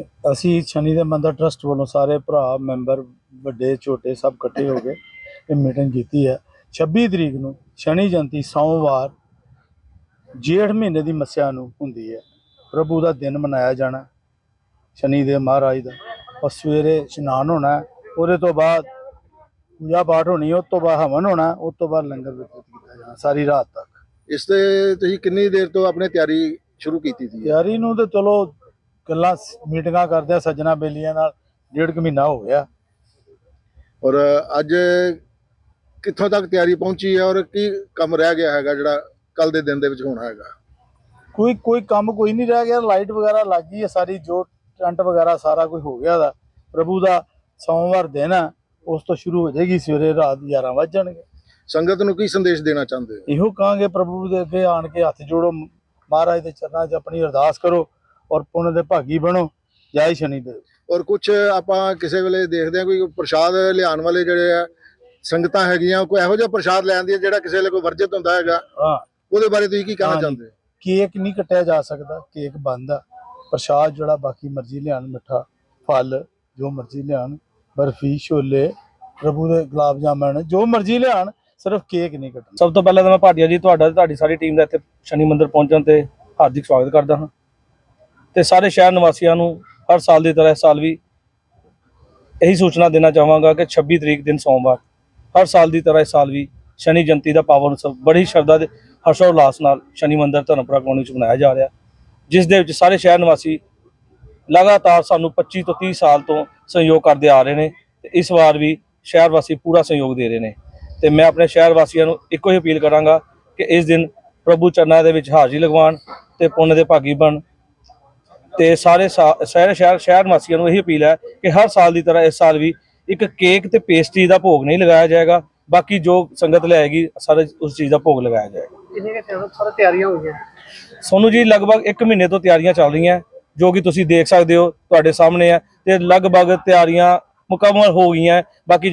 ਅਸੀਂ ਸ਼ਨੀ ਦੇ ਮੰਦਰ ਟਰਸਟ ਵੱਲੋਂ ਸਾਰੇ ਭਰਾ ਮੈਂਬਰ ਵੱਡੇ ਛੋਟੇ ਸਭ ਇਕੱਠੇ ਹੋ ਕੇ ਇਹ ਮੀਟਿੰਗ ਕੀਤੀ ਹੈ। 26 ਤਰੀਕ ਨੂੰ ਸ਼ਨੀ ਜਯੰਤੀ ਸੋਮਵਾਰ ਜੇਠ ਮਹੀਨੇ ਦੀ ਮੱਸਿਆ ਨੂੰ ਹੁੰਦੀ ਹੈ। ਪ੍ਰਭੂ ਦਾ ਦਿਨ ਮਨਾਇਆ ਜਾਣਾ ਸ਼ਨੀ ਦੇ ਮਹਾਰਾਜ ਦਾ। ਔਰ ਸਵੇਰੇ ਇਸ਼ਨਾਨ ਹੋਣਾ। ਉਹਦੇ ਤੋਂ ਬਾਅਦ ਪੂਜਾ ਪਾਠ ਹੋਣੀ ਹੈ, ਉਸ ਤੋਂ ਬਾਅਦ ਹਵਨ ਹੋਣਾ ਹੈ, ਉਸ ਤੋਂ ਬਾਅਦ ਲੰਗਰ ਵਿਤਰਿਤ ਕੀਤਾ ਜਾਣਾ ਸਾਰੀ ਰਾਤ ਤੱਕ। ਇਸ ਤੇ ਤੁਸੀਂ ਕਿੰਨੀ ਦੇਰ ਤੋਂ ਆਪਣੀ ਤਿਆਰੀ ਸ਼ੁਰੂ ਕੀਤੀ ਸੀ? ਤਿਆਰੀ ਨੂੰ ਤੇ ਚਲੋ ਗੱਲਾਂ ਮੀਟਿੰਗਾਂ ਕਰਦੇ ਆ ਸੱਜਣਾ ਬੇਲੀਆਂ ਨਾਲ ਡੇਢ ਕੁ ਮਹੀਨਾ ਹੋ ਗਿਆ। ਔਰ ਅੱਜ ਕਿੱਥੋਂ ਤੱਕ ਤਿਆਰੀ ਪਹੁੰਚੀ ਹੈ ਔਰ ਕੀ ਕੰਮ ਰਹਿ ਗਿਆ ਹੈਗਾ ਜਿਹੜਾ ਕੱਲ ਦੇ ਦਿਨ ਦੇ ਵਿੱਚ ਹੋਣਾ ਹੈਗਾ? ਕੋਈ ਕੋਈ ਕੰਮ ਕੋਈ ਨਹੀਂ ਰਹਿ ਗਿਆ ਲਾਈਟ ਵਗੈਰਾ ਲੱਗ ਗਈ ਹੈ ਸਾਰੀ ਜੋ ਟੈਂਟ ਵਗੈਰਾ ਸਾਰਾ ਕੁਝ ਹੋ ਗਿਆ ਦਾ ਪ੍ਰਭੂ ਦਾ ਸੋਮਵਾਰ ਦਿਨ ਹੈ ਉਸ ਤੋਂ ਸ਼ੁਰੂ ਹੋ ਜਾਏਗੀ ਸਵੇਰੇ ਰਾਤ 11 ਵੱਜ ਜਾਣਗੇ। ਸੰਗਤ ਨੂੰ ਕੀ ਸੰਦੇਸ਼ ਦੇਣਾ ਚਾਹੁੰਦੇ ਹੋ? ਇਹੋ ਕਹਾਂਗੇ ਪ੍ਰਭੂ ਦੇ ਅੱਗੇ ਆਣ ਕੇ ਹੱਥ ਜੋੜੋ ਮਹਾਰਾਜ ਦੇ ਚਰਨਾਂ 'ਚ ਆਪਣੀ ਅਰਦਾਸ ਕਰੋ। ਔਰ ਪੁੰਨ ਦੇ ਭਾਗੀ ਬਣੋ ਜੈ ਸ਼ਨੀ ਦੇਵ। ਔਰ ਕੁਝ ਆਪਾਂ ਕਿਸੇ ਵੇਲੇ ਦੇਖਦੇ ਹਾਂ ਕੋਈ ਪ੍ਰਸ਼ਾਦ ਲਿਆਉਣ ਵਾਲੇ ਜਿਹੜੇ ਆ ਸੰਗਤਾਂ ਹੈਗੀਆਂ ਕੋਈ ਇਹੋ ਜਿਹਾ ਪ੍ਰਸ਼ਾਦ ਲੈ ਆਉਂਦੀ ਹੈ ਜਿਹੜਾ ਕਿਸੇ ਵੇਲੇ ਕੋਈ ਵਰਜਿਤ ਹੁੰਦਾ ਹੈਗਾ ਹਾਂ। ਉਹਦੇ ਬਾਰੇ ਤੁਸੀਂ ਕੀ ਕਹਿਣਾ। ਚਾਹੁੰਦੇ ਹੋ? ਕੇਕ ਨਹੀਂ ਕੱਟਿਆ ਜਾ ਸਕਦਾ ਕੇਕ ਬੰਦ ਆ। ਪ੍ਰਸ਼ਾਦ ਜਿਹੜਾ ਬਾਕੀ ਮਰਜ਼ੀ ਲਿਆਣ ਮਿੱਠਾ ਫਲ ਜੋ ਮਰਜ਼ੀ ਲਿਆਣ ਬਰਫੀ ਛੋਲੇ ਪ੍ਰਭੂ ਦੇ ਗੁਲਾਬ ਜਾਮਣ ਜੋ ਮਰਜ਼ੀ ਲਿਆਣ ਸਿਰਫ ਕੇਕ ਨਹੀਂ ਕੱਟਣਾ। ਸਭ ਤੋਂ ਪਹਿਲਾਂ ਤਾਂ ਮੈਂ ਭਾਟੀਆ ਜੀ ਤੁਹਾਡਾ ਤੇ ਤੁਹਾਡੀ ਸਾਰੀ ਟੀਮ ਦਾ ਇੱਥੇ ਸ਼ਨੀ ਮੰਦਿਰ ਪਹੁੰਚਣ ਤੇ ਹਾਰਦਿਕ ਸਵਾਗਤ ਕਰਦਾ ਹਾਂ। ਤੇ ਸਾਰੇ ਸ਼ਹਿਰ ਨਿਵਾਸੀਆਂ ਨੂੰ ਹਰ ਸਾਲ ਦੀ ਤਰ੍ਹਾਂ ਇਸ ਸਾਲ ਵੀ ਇਹੀ ਸੂਚਨਾ ਦੇਣਾ ਚਾਹਾਂਗਾ ਕਿ 26 ਤਰੀਕ ਦਿਨ ਸੋਮਵਾਰ, ਹਰ ਸਾਲ ਦੀ ਤਰ੍ਹਾਂ ਇਸ ਸਾਲ ਵੀ ਸ਼ਨੀ ਜੰਤੀ ਦਾ ਪਾਵਨ ਉਤਸਵ, ਬੜੀ ਸ਼ਰਧਾ ਦੇ ਹਰਸ਼ੋ ਉਲਾਸ ਨਾਲ ਸ਼ਨੀ ਮੰਦਰ ਧਰਮਪੁਰਾ ਕਲੋਨੀ 'ਚ ਮਨਾਇਆ ਜਾ ਰਿਹਾ। ਜਿਸ ਦੇ ਵਿੱਚ ਸਾਰੇ ਸ਼ਹਿਰ ਨਿਵਾਸੀ ਲਗਾਤਾਰ ਸਾਨੂੰ 25 ਤੋਂ 30 ਸਾਲ ਤੋਂ ਸਹਿਯੋਗ ਕਰਦੇ ਆ ਰਹੇ ਨੇ ਤੇ ਇਸ ਵਾਰ ਵੀ ਸ਼ਹਿਰ ਵਾਸੀ ਪੂਰਾ ਸਹਿਯੋਗ ਦੇ ਰਹੇ ਨੇ। ਤੇ ਮੈਂ ਆਪਣੇ ਸ਼ਹਿਰ ਵਾਸੀਆਂ ਨੂੰ ਇੱਕੋ ਹੀ ਅਪੀਲ ਕਰਾਂਗਾ ਕਿ ਇਸ ਦਿਨ ਪ੍ਰਭੂ ਚਰਨਾਂ ਦੇ ਵਿੱਚ ਹਾਜ਼ਰੀ ਲਗਵਾਉਣ ਤੇ ਪੁੰਨ ਦੇ ਭਾਗੀ ਬਣ ਤੇ ਸਾਰੇ ਸਾ- ਸਾਰੇ ਸ਼ਹਿਰ ਸ਼ਹਿਰ ਵਾਸੀਆਂ ਨੂੰ ਇਹੀ ਅਪੀਲ ਹੈ ਕਿ ਹਰ ਸਾਲ ਦੀ ਤਰ੍ਹਾਂ ਇਸ ਸਾਲ ਵੀ ਇੱਕ ਕੇਕ ਤੇ ਪੇਸਟਰੀ ਦਾ ਭੋਗ ਨਹੀਂ ਲਗਾਇਆ ਜਾਏਗਾ ਬਾਕੀ ਜੋ ਸੰਗਤ ਲਿਆਏਗੀ ਸਾਰੇ ਉਸ ਚੀਜ਼ ਦਾ ਭੋਗ ਲਗਾਇਆ ਜਾਏਗਾ। ਕਿੰਨੇ ਕਿ ਸਾਰੇ ਤਿਆਰੀਆਂ ਹੋਈਆਂ ਸੋਨੂੰ ਜੀ ਲਗਭਗ 1 ਮਹੀਨੇ ਤੋਂ ਤਿਆਰੀਆਂ ਚੱਲ ਰਹੀਆਂ ਜੋ ਕਿ ਤੁਸੀਂ ਦੇਖ ਸਕਦੇ ਹੋ ਤੁਹਾਡੇ ਸਾਹਮਣੇ ਹੈ ਤੇ ਲਗਭਗ ਤਿਆਰੀਆਂ ਮੁਕੰਮਲ ਹੋ ਗਈਆਂ ਬਾਕੀ